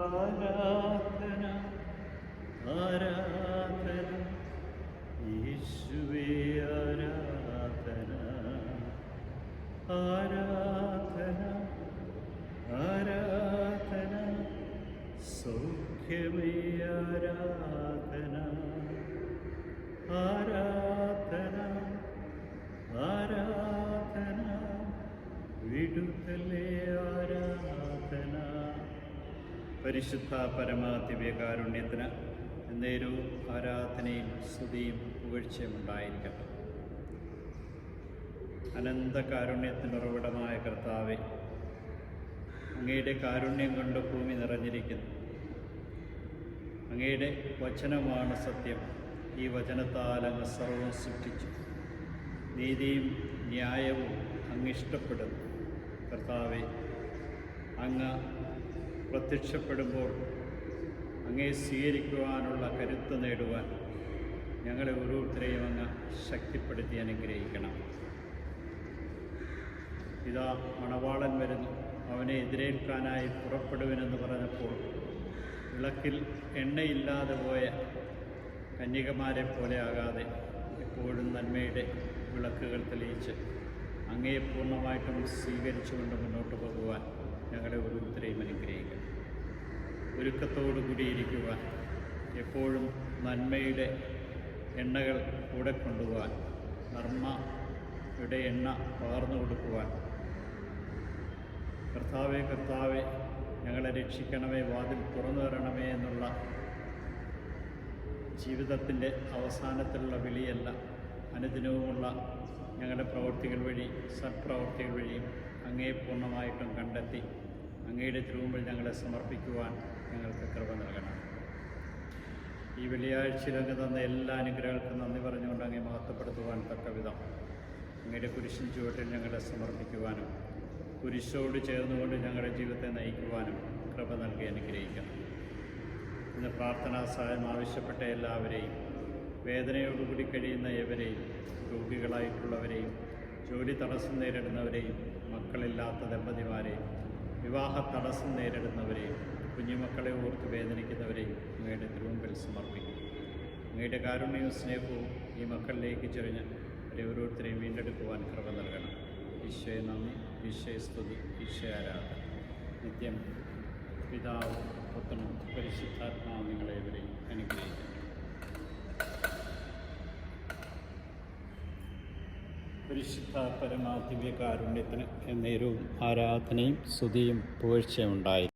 ആരാധന ആരാധന യേശുവേ ആരാധന ആരാധന ആരാധന സൗഖ്യമേ ആരാധന ആരാധന ആരാധന വിടുതലേ ആരാധന. പരിശുദ്ധ പരമാതിവ്യകാരുണ്യത്തിന് എന്തേലും ആരാധനയും സ്തുതിയും പുകഴ്ചയും ഉണ്ടായിരിക്കട്ടെ. അനന്ത കാരുണ്യത്തിനുറവിടമായ കർത്താവെ അങ്ങയുടെ കാരുണ്യം കൊണ്ട് ഭൂമി നിറഞ്ഞിരിക്കുന്നു. അങ്ങയുടെ വചനമാണ് സത്യം. ഈ വചനത്താൽ അങ്ങ് സർവം സൃഷ്ടിച്ചു. നീതിയും ന്യായവും അങ്ങിഷ്ടപ്പെടുന്നു കർത്താവെ അങ്ങ് പ്രത്യക്ഷപ്പെടുമ്പോൾ അങ്ങേ സ്വീകരിക്കുവാനുള്ള കരുത്ത് നേടുവാൻ ഞങ്ങളെ ഓരോരുത്തരെയും അങ്ങ് ശക്തിപ്പെടുത്തി അനുഗ്രഹിക്കണം. ഇതാ മണവാളൻ വരുന്നു. അവനെ എതിരേൽക്കാനായി പുറപ്പെടുവനെന്ന് പറഞ്ഞപ്പോൾ വിളക്കിൽ എണ്ണയില്ലാതെ പോയ കന്യകമാരെ പോലെ ആകാതെ എപ്പോഴും നന്മയുടെ വിളക്കുകൾ തെളിയിച്ച് അങ്ങയെ പൂർണമായിട്ടും സ്വീകരിച്ചുകൊണ്ട് മുന്നോട്ട് പോകുവാൻ ഞങ്ങളെ ഓരോരുത്തരെയും അനുഗ്രഹിക്കണം ഒരുക്കത്തോടു കൂടിയിരിക്കുവാൻ എപ്പോഴും നന്മയുടെ എണ്ണകൾ കൂടെ കൊണ്ടുപോകാൻ നർമ്മയുടെ എണ്ണ പകർന്നു കൊടുക്കുവാൻ. കർത്താവെ കർത്താവെ ഞങ്ങളെ രക്ഷിക്കണമേ വാതിൽ തുറന്നു തരണമേ എന്നുള്ള ജീവിതത്തിന്റെ അവസാനത്തിലുള്ള വിളിയല്ല അനുദിനവുമുള്ള ഞങ്ങളുടെ പ്രവർത്തികൾ വഴി സത്പ്രവർത്തികൾ വഴിയും അങ്ങേ പൂർണമായിട്ടും കണ്ടെത്തി അങ്ങയുടെ തിരുവുമ്പിൽ ഞങ്ങളെ സമർപ്പിക്കുവാൻ ഞങ്ങൾക്ക് കൃപ നൽകണം. ഈ വെള്ളിയാഴ്ചയിൽ അങ്ങ് തന്ന എല്ലാ അനുഗ്രഹങ്ങൾക്കും നന്ദി പറഞ്ഞുകൊണ്ട് അങ്ങേ മഹത്വപ്പെടുത്തുവാൻ തക്ക വിധം അങ്ങയുടെ കുരിശിൻ ചുവട്ടിൽ ഞങ്ങളെ സമർപ്പിക്കുവാനും കുരിശോട് ചേർന്നുകൊണ്ട് ഞങ്ങളുടെ ജീവിതത്തെ നയിക്കുവാനും കൃപ നൽകി അനുഗ്രഹിക്കണം. ഇന്ന് പ്രാർത്ഥനാ സഹായം ആവശ്യപ്പെട്ട എല്ലാവരെയും വേദനയോടുകൂടി കഴിയുന്ന എവരെയും രോഗികളായിട്ടുള്ളവരെയും ജോലി തടസ്സം നേരിടുന്നവരെയും മക്കളില്ലാത്ത ദമ്പതിമാരെയും വിവാഹ തടസ്സം നേരിടുന്നവരെയും കുഞ്ഞുമക്കളെ ഓർത്ത് വേദനിക്കുന്നവരെയും അങ്ങയുടെ തിരുമുമ്പിൽ സമർപ്പിക്കും. അങ്ങയുടെ കാരുണ്യവും സ്നേഹവും ഈ മക്കളിലേക്ക് ചൊരിഞ്ഞ് ഓരോരുത്തരെയും വീണ്ടെടുക്കുവാൻ കൃപ നൽകണം. ഈശോയെ നന്ദി ഈശോയെ സ്തുതി ഈശോയെ ആരാധന. നിത്യം പിതാവ് പുത്രനും പരിശുദ്ധാത്മാവ് നിങ്ങളെ ഇവരെയും അനുഗ്രഹിക്കുന്നു പരിശുദ്ധ പരമാധിവ്യ കാരുണ്യത്തിന് എന്നേരവും ആരാധനയും സ്തുതിയും പുകഴ്ചയും ഉണ്ടായി